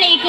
Lấy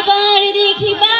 একবার দেখিবা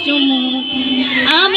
still more. I'm